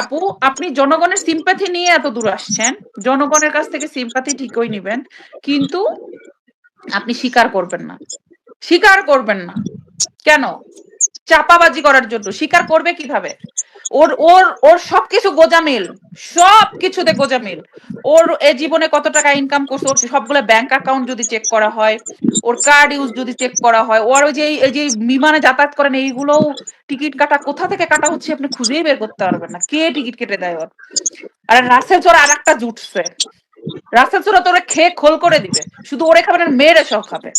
আপু, আপনি জনগণের সিম্পাথি নিয়ে এত দূর আসছেন। জনগণের কাছ থেকে সিম্পাথি ঠিকই নিবেন, কিন্তু আপনি স্বীকার করবেন না। স্বীকার করবেন না। কেন? চাপাবাজি করার জন্য। স্বীকার করবে কীভাবে? ওর ওর ওর সবকিছু গোজামিল। সব কিছুতে গোজামিল। ওর এ জীবনে কত টাকা ইনকাম করছে, ওর সবগুলো ব্যাংক অ্যাকাউন্ট যদি চেক করা হয়, ওর কার্ড ইউজ যদি চেক করা হয়, ওর ওই যে, এই যে বিমানে যাতায়াত করেন, এইগুলোও টিকিট কাটা কোথা থেকে কাটা হচ্ছে আপনি খুঁজেই বের করতে পারবেন না। কে টিকিট কেটে দেয় ওর? আর রাসেল চোর আর একটা জুটছে। রাসেল চোরা তোরে খেয়ে খোল করে দিবে। শুধু ওরে খাবে না, মেয়েরা সব খাবে।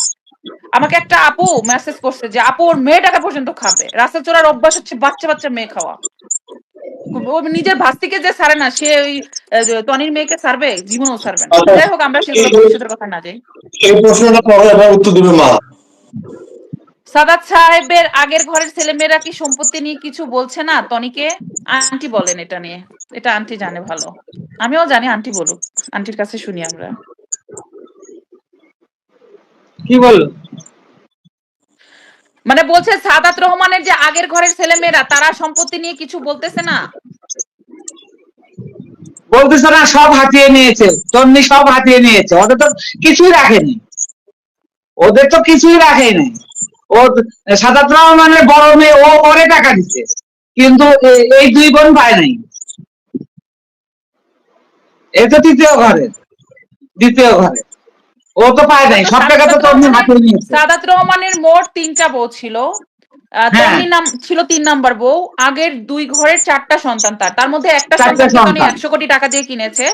আমাকে একটা আপু মেসেজ করছে যে, আপু, ওর মেয়েটাকে পর্যন্ত খাবে। রাসেল চোরার অভ্যাস হচ্ছে বাচ্চা বাচ্চা মেয়ে খাওয়া। ও নিজের ভাস্তিকে যে সারে না সে ওই টনির মেয়েকে সারবে জীবনেও সারবে না। আচ্ছা। যাই হোক আমরা সেগুলো ভবিষ্যতের কথা না যাই। এই প্রশ্নটা পরে আবার উত্তর দিবে মা। সাদাত সাহেবের আগের ঘরের ছেলেমেয়েরা কি সম্পত্তি নিয়ে কিছু বলছে না? টনিকে আন্টি বলেন এটা নিয়ে। এটা আন্টি জানে ভালো। আমিও জানি আন্টি বলুক। আন্টির কাছে শুনি আমরা। কি বলল মানে বলছে সাদাত রহমানের যে আগের ঘরের ছেলেমেয়েরা তারা সম্পত্তি নিয়ে কিছু বলতেছে না? বলতেছে না সব হাতিয়ে নিয়েছে তন্নি সব হাতিয়ে নিয়েছে, ওদের তো কিছুই রাখেনি। ওদের তো কিছুই রাখেনি। ও সাদাত রহমানের বড় মেয়ে, ও ওরে টাকা দিচ্ছে কিন্তু এই দুই বোন পায় নাই। এ তো তৃতীয় ঘরে, দ্বিতীয় ঘরে। ও তো পায় নাই, সব টাকা তো তন্নি হাতিয়ে নিয়েছে। সাদাত রহমানের মোট তিনটা বউ ছিল। তন্নি নাম ছিল তিন নাম্বার বউ। আগের দুই ঘরের চারটা সন্তান তার। তার মধ্যে একটা সন্তান। একশো কোটি টাকা দিয়ে কিনেছে।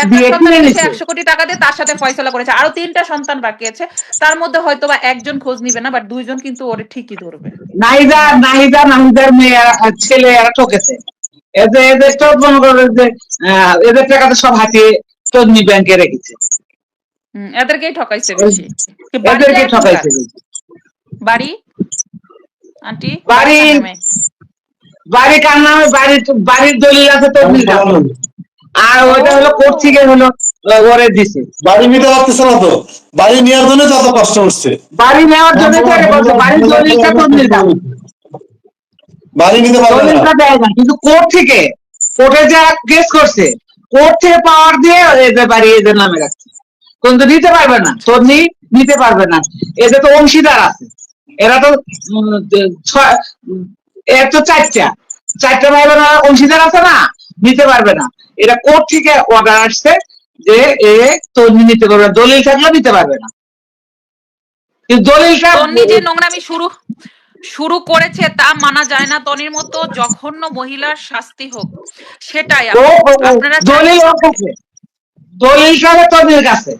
একটা সন্তান। একশো কোটি টাকা দিয়ে তার সাথে ফয়সলা করেছে। আরও তিনটা সন্তান বাকি আছে। তার মধ্যে হয়তো বা একজন খোঁজ নিবে না বাট দুইজন কিন্তু ওরে ঠিকই ধরবে। নাহিদা নাহিদা নাহিদার মেয়ে ছেলে এরা ঠকেছে। এদের এদের তো মনে করো যে এদের টাকা তো সব হাতিয়ে তন্নি ব্যাংকে রেখেছে। এদেরকেই ঠকাইছে বেশি। বাড়িতে এদেরকে এখন ঠকাইছে বাড়ি? আন্টি বাড়ি কার নামে? বাড়ি কার নামে? বাড়ি বাড়ির দলিল আছে তন্নি আর ওইটা হলো কোর্ট থেকে হলো ওরে দিছে। বাড়ি নিতে পারতেছে না তো। বাড়ি নেওয়ার জন্য যত কষ্ট হচ্ছে। বাড়ি নেওয়ার জন্য তো বাড়ির দলিলটা দাম বাড়ি নিতে পারবে না। দলিলটা দেয় না। কিন্তু কোর্ট থেকে কোর্টে যা কেস করছে কোর্ট থেকে পাওয়ার দিয়ে এদের বাড়ি এদের নামে রাখছে। কিন্তু নিতে পারবে না। তন্নি নিতে পারবে না। এদের তো অংশীদার আছে। এরা তো ছয় এর তো চারটা। চারটা ভাই বোন অংশীদার আছে না নিতে পারবে না। এটা কোর্ট থেকে অর্ডার আসছে যে এ তন্নি নিতে পারবে। দলিল থাকলে নিতে পারবে না। দলিলটা যে নোংরামি শুরু শুরু করেছে তা মানা যায় না। তনির মতো জঘন্য মহিলার শাস্তি হোক সেটাই আপনারা দলিল দলিলটা হবে তন্নির কাছে।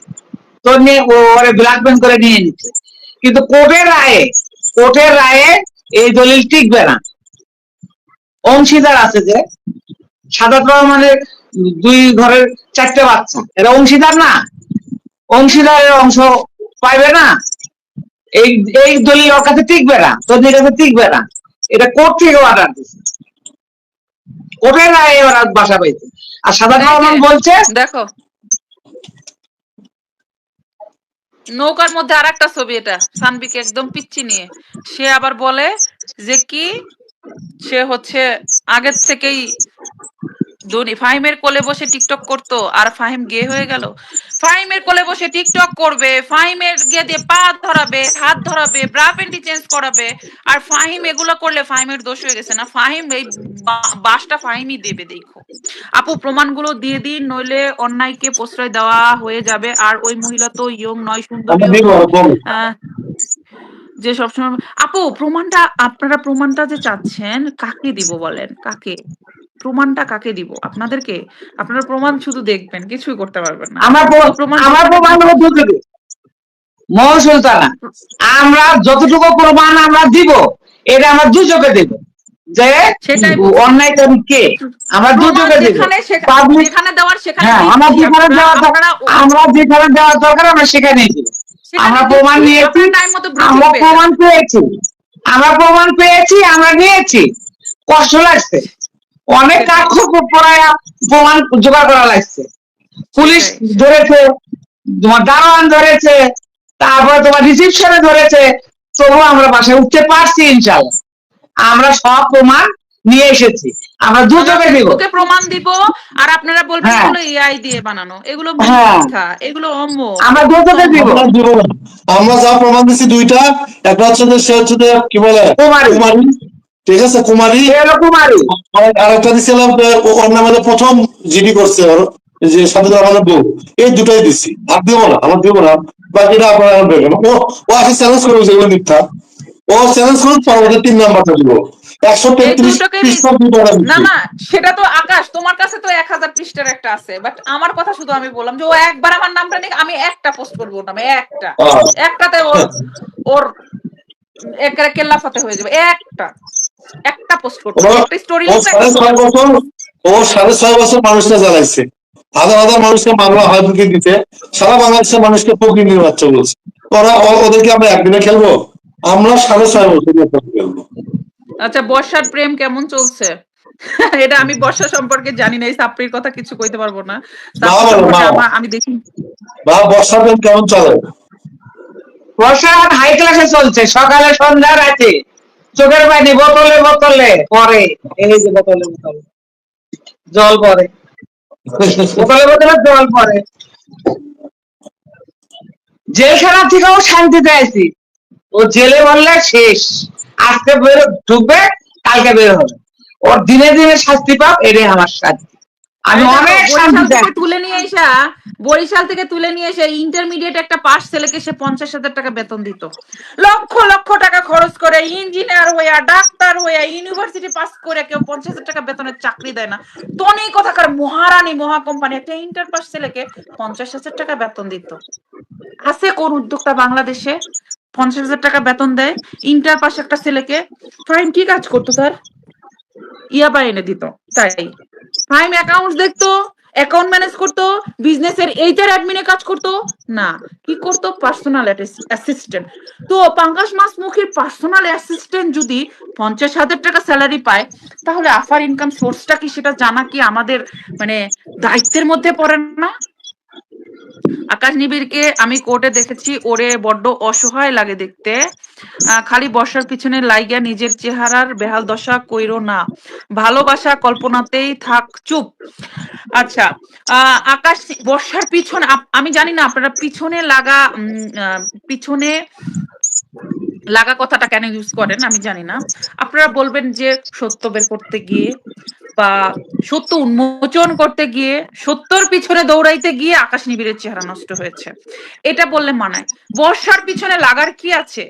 তন্নি ওরে ব্ল্যাকমেল করে নিয়ে নিচ্ছে। কিন্তু কোর্টের রায়ে কোর্টের রায়ে এই দলিল টিকবে না। অংশীদার আছে যে, সাদাত রহমানের দুই ঘরের চারটে বাচ্চা। এরা অংশীদার না। অংশীদারের অংশ পাইবে না। এই এই দলিল ওর কাছে টিকবে না তন্নির কাছে টিকবে না। এটা কোর্ট থেকে অর্ডার দিচ্ছে কোর্টের রায়ে ওরা বাসা পাইছে। আর সাদাত রহমান বলছে, দেখো নৌকার মধ্যে আর একটা ছবি এটা, সানবিকে একদম পিচ্ছি নিয়ে। সে আবার বলে যে কি, সে হচ্ছে আগের থেকেই ধোনি ফাহিমের কোলে বসে টিকটক করতো আর ফাহিম গে হয়ে গেল। ফাহিমের কোলে বসে টিকটক করবে ফাহিমের গিয়ে দিয়ে পা ধরাবে হাত ধরাবে ব্রা প্যান্টি চেঞ্জ করাবে আর ফাহিম এগুলো করলে ফাহিমের দোষ হয়ে গেছে না। ফাহিম এই বাসটা ফাহিমই দেবে দেখো। আপু প্রমাণগুলো দিয়ে দিন নইলে অন্যায়কে প্রশ্রয় দেওয়া হয়ে যাবে আর ওই মহিলা তো ইয়ং নয় সুন্দর। আহ, যে সবসময় আপু প্রমাণটা আপনারা প্রমাণটা যে চাচ্ছেন কাকে দিব বলেন? কাকে? প্রমাণটা কাকে দিব? আপনাদেরকে আপনারা প্রমাণ শুধু দেখবেন কিছুই করতে পারবেন না। আমার প্রমাণ আমার প্রমাণ হলো দুটোকে মহ আমরা যতটুকু প্রমাণ আমরা দিব এটা আমরা দু চোখে দেব। যে অন্যায়কারী কে? আমরা দু চোখে দেব। যেখানে দেওয়ার সেখানে হ্যাঁ আমরা যেখানে আপনারা- দেওয়া দরকার আমরা যেখানে দেওয়া দরকার আমরা সেখানে আমরা প্রমাণ নিয়েছি আমরা প্রমাণ পেয়েছি। আমরা প্রমাণ পেয়েছি আমরা নিয়েছি। কষ্ট লাগছে। অনেক কাক্ষ পড়ায় প্রমাণ জোগাড় করা লাগছে। পুলিশ ধরেছে তোমার দারোয়ান ধরেছে তারপরে তোমার রিসিপশনে ধরেছে তবুও আমরা বাসায় উঠতে পারছি ইনশাল্লাহ আমরা সব প্রমাণ নিয়ে এসেছি। আমরা দুটোকে দিব ওকে প্রমাণ দিব আর আপনারা বলবেন হ্যাঁ। এগুলো এআই দিয়ে বানানো এগুলো হ্যাঁ। মিথ্যা এগুলো অম্ম। আমরা দুটোকে দিব আমরা দিব আমরা যা প্রমাণ দিচ্ছি দুইটা একটা হচ্ছে যে সে হচ্ছে কি বলে? কুমারী। কুমারী ঠিক আছে কুমারী? আরেকটা দিছিলাম ওর নামে প্রথম জিডি করছে ওর যে সাথে আমাদের বউ। এই দুটাই দিচ্ছি আর দিব না আমার দিব না। বাকিটা আপনারা আমার দেখবেন ও ও আসে চ্যালেঞ্জ করবে যেগুলো মিথ্যা। ও চ্যালেঞ্জ পরবর্তী তিন নাম্বারটা দিব। একশো তেত্রিশ পৃষ্ঠা না না সেটা তো আকাশ। তোমার কাছে তো এক হাজার পৃষ্ঠার একটা আছে। বাট আমার কথা শুধু আমি বললাম যে ও একবার আমার নামটা নিয়ে আমি একটা পোস্ট করব ওর নামে একটা। একটাতে ওর ওর একেবারে কেল্লা ফাতে হয়ে যাবে একটা। একটা পোস্ট একটা স্টোরি ও সাড়ে ছয় বছর মানুষটা জ্বালাইছে। হাজার হাজার মানুষকে মামলা হয় ঢুকে দিতে সারা বাংলাদেশের মানুষকে বাচ্চা বলছে। ওরা ওদেরকে আমরা একদিনে খেলব? আমরা সাড়ে ছয় বছর খেলব। আচ্ছা বর্ষার প্রেম কেমন চলছে? এটা আমি বর্ষা সম্পর্কে জানি না এই সাপ্রির কথা কিছু কইতে পারব না। আমি দেখি বা বর্ষা প্রেম কেমন চলে? বর্ষা হাই ক্লাসে চলছে সকালে সন্ধ্যা রাতে। চোখের পানি, বোতলে বোতলে। পরে, এই যে বোতলে বোতলে। জল পরে। বোতলে বোতলে জল পরে। জেল খারাপ থেকে ও শান্তি আছি ও জেলে বললে শেষ। আজকে বের ঢুকবে, কালকে বের হবে। ওর দিনে দিনে শাস্তি পাও এটাই আমার শান্তি। আমি অনেক দেখো, থেকে তুলে নিয়ে এসা বরিশাল থেকে তুলে নিয়ে এসে ইন্টারমিডিয়েট একটা পাস ছেলেকে সে পঞ্চাশ হাজার টাকা বেতন দিত। লক্ষ লক্ষ টাকা খরচ করে ইঞ্জিনিয়ার হইয়া ডাক্তার হইয়া ইউনিভার্সিটি পাস করে কেউ পঞ্চাশ হাজার টাকা বেতনের চাকরি দেয় না। তনি কথাকার মহারানী মহা কোম্পানি একটা ইন্টার পাস ছেলেকে পঞ্চাশ হাজার টাকা বেতন দিত। আছে কোন উদ্যোক্তা বাংলাদেশে? পঞ্চাশ হাজার টাকা বেতন দেয় ইন্টার পাস একটা ছেলেকে ফাইন কি কাজ করতো তার? ইয়াবা এনে দিত তাই। ফাইম অ্যাকাউন্টস দেখতো অ্যাকাউন্ট ম্যানেজ করতো বিজনেসের এইটার অ্যাডমিনে কাজ করতো। না, কি করতো? পার্সোনাল অ্যাসিস্ট্যান্ট তো পাঙ্কাশ মাস মুখীর পার্সোনাল অ্যাসিস্ট্যান্ট যদি পঞ্চাশ হাজার টাকা স্যালারি পায়, তাহলে আফার ইনকাম সোর্সটা কি সেটা জানা কি আমাদের মানে দায়িত্বের মধ্যে পড়েন না? আকাশ নিবিড়কে আমি কোর্টে দেখেছি, ওরে বড্ড অসহায় লাগে দেখতে। খালি বর্ষার পিছনে লাইগা নিজের চেহারার বেহাল দশা কইর না। ভালোবাসা কল্পনাতেই থাক, চুপ। আচ্ছা আকাশ বর্ষার পিছনে আমি জানি না আপনারা পিছনে লাগা পিছনে লাগা কথাটা কেন ইউজ করেন আমি জানি না। আপনারা বলবেন যে সত্য বের করতে গিয়ে বা সত্য উন্মোচন করতে গিয়ে, সত্যর পিছনে দৌড়াইতে গিয়ে আকাশ নিবিড়ের চেহারা নষ্ট হয়েছে। এটা বললে মানায়। বর্ষার পিছনে লাগার কি আছে?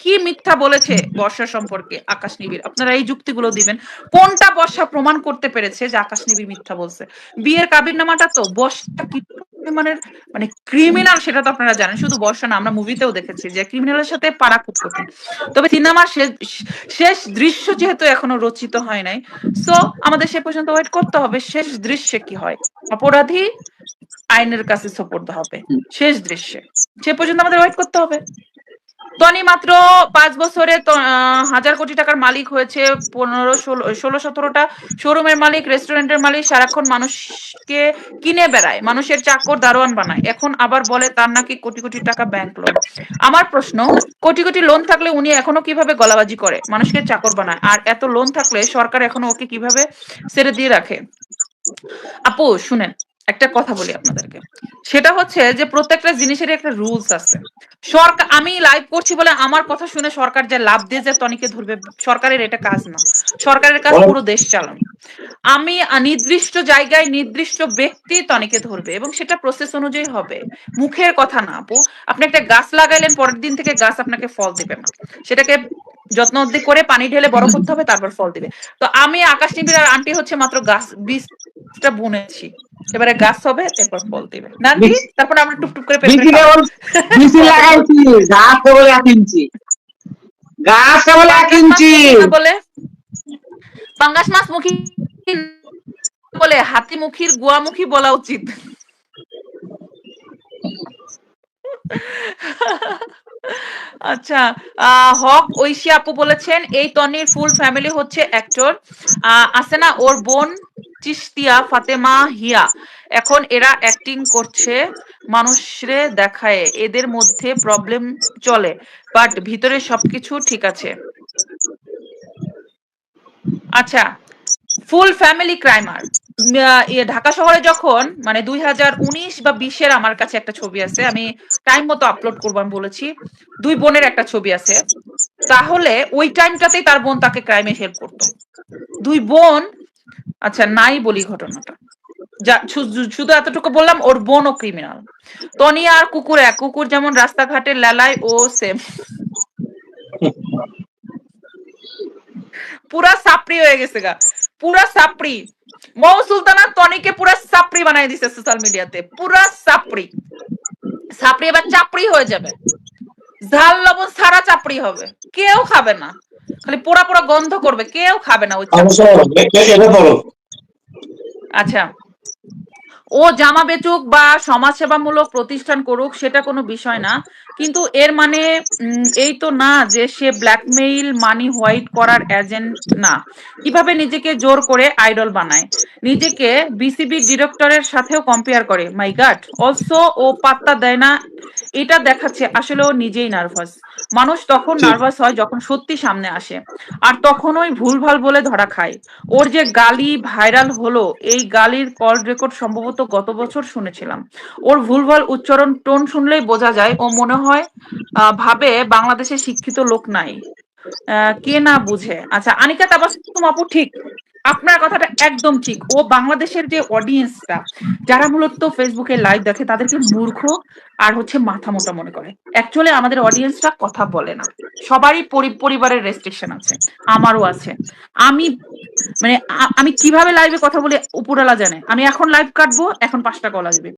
কি মিথ্যা বলেছে বর্ষা সম্পর্কে আকাশ নিবিড়? আপনারা এই যুক্তিগুলো দিবেন। কোনটা বর্ষা প্রমাণ করতে পেরেছে যে আকাশ নিবিড় মিথ্যা বলছে? বিয়ের কাবির নামাটা তো বর্ষা কি পরিমাণের মানে ক্রিমিনাল সেটা তো আপনারা জানেন। শুধু বর্ষা না, আমরা মুভিতেও দেখেছি যে ক্রিমিনালের সাথে পারা খুব কঠিন। তবে সিনেমার শেষ দৃশ্য যেহেতু এখনও রচিত হয় নাই সো আমাদের সে পর্যন্ত ওয়েট করতে হবে শেষ দৃশ্যে কি হয়। অপরাধী আইনের কাছে সোপর্দ হবে। শেষ দৃশ্যে। সে পর্যন্ত আমাদের ওয়েট করতে হবে। টনি মাত্র পাঁচ বছরে হাজার কোটি টাকার মালিক হয়েছে, পনেরো, ষোলো সতেরোটা শোরুমের মালিক, রেস্টুরেন্টের মালিক, সারাক্ষণ মানুষকে কিনে বেড়ায়, মানুষের চাকর, দারোয়ান বানায়। এখন আবার বলে তার নাকি কোটি কোটি টাকা ব্যাংক লোন আমার প্রশ্ন, কোটি কোটি লোন থাকলে উনি এখনও কীভাবে গলাবাজি করে? মানুষকে চাকর বানায়। আর এত লোন থাকলে সরকার এখনও ওকে কীভাবে ছেড়ে দিয়ে রাখে? আপু, শুনেন একটা কথা বলি আপনাদেরকে। সেটা হচ্ছে যে প্রত্যেকটা জিনিসের একটা রুলস আছে। সরকার আমি লাইভ করছি বলে আমার কথা শুনে সরকার যে লাভ দিয়ে যে তনিকে ধরবে সরকারের এটা কাজ না। সরকারের কাজ পুরো দেশ চালানো। আমি নির্দিষ্ট জায়গায় নির্দিষ্ট ব্যক্তি তনিকে ধরবে এবং সেটা প্রসেস অনুযায়ী হবে। মুখের কথা না আপু। আপনি একটা গাছ লাগাইলেন পরের দিন থেকে গাছ আপনাকে ফল দিবে না। সেটাকে যত্ন অব্দি করে পানি ঢেলে বড় করতে হবে তারপর ফল দিবে। তো আমি আকাশ নিবিড় আর আন্টি হচ্ছে মাত্র গাছ বীজটা বুনেছি। এবারে গাছ হবে এরপর ফল দিবে না? তারপর আমরা টুকটুক করে পেট বিচি। লাগাইছি গাছ কেবল এক ইঞ্চি। গাছ কেবল এক ইঞ্চি। বলে। পাঙ্গাস মাছ মুখী বলে হাতি হাতিমুখীর গুয়ামুখী বলা উচিত। আচ্ছা আহ, হক ঐশী আপু বলেছেন এই তনির ফুল ফ্যামিলি হচ্ছে অ্যাক্টর আছে না ওর বোন চিস্তিয়া ফাতেমা হিয়া। এখন এরা অ্যাক্টিং করছে, মানুষরে দেখায়, এদের মধ্যে প্রবলেম চলে বাট ভিতরে সবকিছু ঠিক আছে। আচ্ছা ফুল ফ্যামিলি ক্রাইমার ঢাকা শহরে যখন মানে দুই হাজার উনিশ বা বিশের আমার কাছে একটা ছবি আছে, আমি টাইম মতো আপলোড করব আমি বলেছি, দুই বোনের একটা ছবি আছে। তাহলে ওই টাইমটাতেই তার বোন তাকে ক্রাইমে হেল্প করতো। দুই বোন আচ্ছা নাই বলি ঘটনাটা। শুধু এতটুকু বললাম, ওর বোন ও ক্রিমিনাল টনি আর কুকুর এক, কুকুর যেমন রাস্তাঘাটে লেলায়, ও সেম পুরা সাপড়ি হয়ে গেছে গা। পুরা সাপড়ি। মৌ সুলতানা টনিকে পুরা সাপড়ি বানাই দিছে সোশ্যাল মিডিয়াতে পুরা সাপড়ি। সাপড়ি এবার চাপড়ি হয়ে যাবে। ঝাল, লবণ সারা চাপড়ি হবে। কেউ খাবে না। খালি পোড়া পোড়া গন্ধ করবে কেউ খাবে না ওই আচ্ছা। ও জামা বেচুক বা সমাজসেবামূলক প্রতিষ্ঠান করুক সেটা কোনো বিষয় না। কিন্তু এর মানে এই তো না যে সে ব্ল্যাকমেইল মানি হোয়াইট করার এজেন্ট না। কীভাবে নিজেকে জোর করে আইডল বানায়? নিজেকে বিসিবি ডিরেক্টরের সাথেও কম্পেয়ার করে। মাই গাড অলসো ও পাত্তা দেয় না। এটা দেখাচ্ছে আসলে ও নিজেই নার্ভাস মানুষ তখন নার্ভাস হয় যখন সত্যি সামনে আসে। আর তখন ওই ভুলভাল বলে ধরা খায়। ওর যে গালি ভাইরাল হলো এই গালির কল রেকর্ড সম্ভবত গত বছর শুনেছিলাম। ওর ভুলভাল উচ্চারণ টোন শুনলেই বোঝা যায় ও মনে হয় আহ, ভাবে বাংলাদেশে শিক্ষিত লোক নাই। আহ, কে না বুঝে। আচ্ছা আনিকা তাবাসুম আপু ঠিক। আপনার কথাটা একদম ঠিক। ও বাংলাদেশের যে অডিয়েন্সটা যারা মূলত ফেসবুকে লাইভ দেখে, তাদেরকে মূর্খ আর হচ্ছে মাথা মোটা মনে করে। অ্যাকচুয়ালি আমাদের অডিয়েন্সটা কথা বলে না। সবারই পরি- পরিবারের রেস্ট্রিকশন আছে। আমারও আছে। আমি মানে আমি কীভাবে লাইভে কথা বলি উপরালা জানে। আমি এখন লাইভ কাটবো, এখন পাঁচটা কল আসবে।